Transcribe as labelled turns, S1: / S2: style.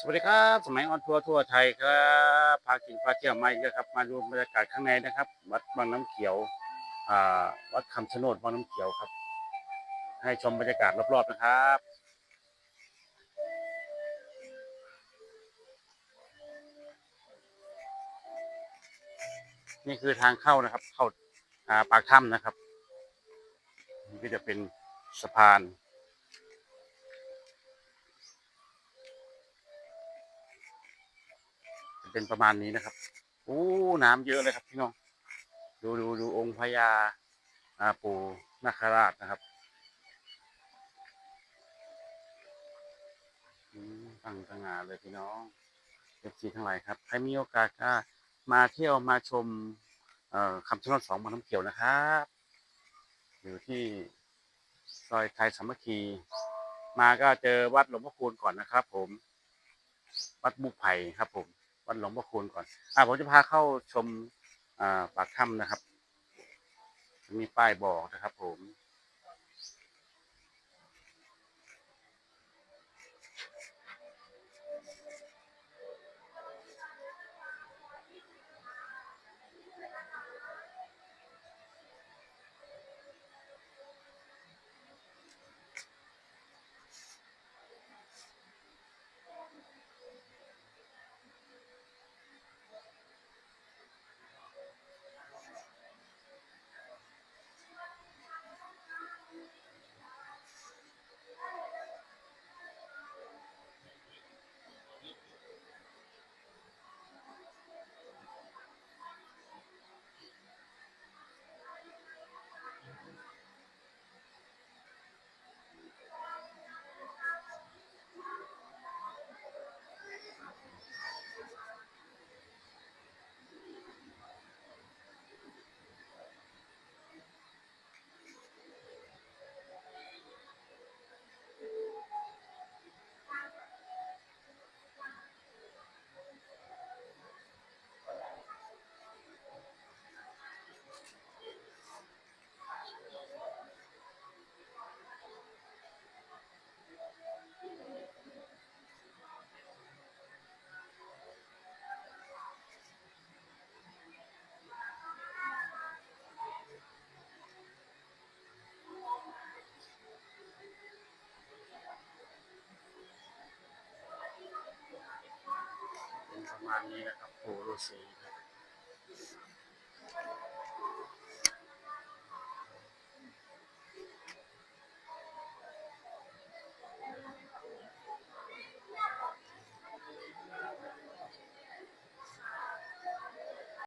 S1: สวัสดีครับสมัยออนทัวร์ทั่วไทยครับพากินพาเที่ยวมาอีกแล้วครับ มาดูบรรยากาศข้างในนะครับ วัดบางน้ำเขียวอ่าวัดคำชะโนดบางน้ำเขียวครับ ให้ชมบรรยากาศรอบๆนะครับนี่คือทางเข้านะครับ เข้าอ่าปากถ้ำนะครับนี่ก็จะเป็นสะพาน เป็นประมาณนี้นะครับโอ้น้ำเยอะเลยครับพี่น้อง ดูดูดูองค์พญาอาปูนาคราชนะครับอืมตั้งสง่าเลยพี่น้องเอฟซีทั้งหลายครับใครมีโอกาสก็มาเที่ยวมาชมคำชะโนดสองบาน้ำเขียวนะครับ อยู่ที่ซอยไทยสามัคคี มาก็เจอวัดหลวงพ่อคูณก่อนนะครับ ผม วัดบุกไผ่ครับผม วัดหลวงพ่อคูณก่อน อ่าผมจะพาเข้าชมอ่าปากถ้ำนะครับ มีป้ายบอกนะครับผมางนี้นะครับปู่ฤาษี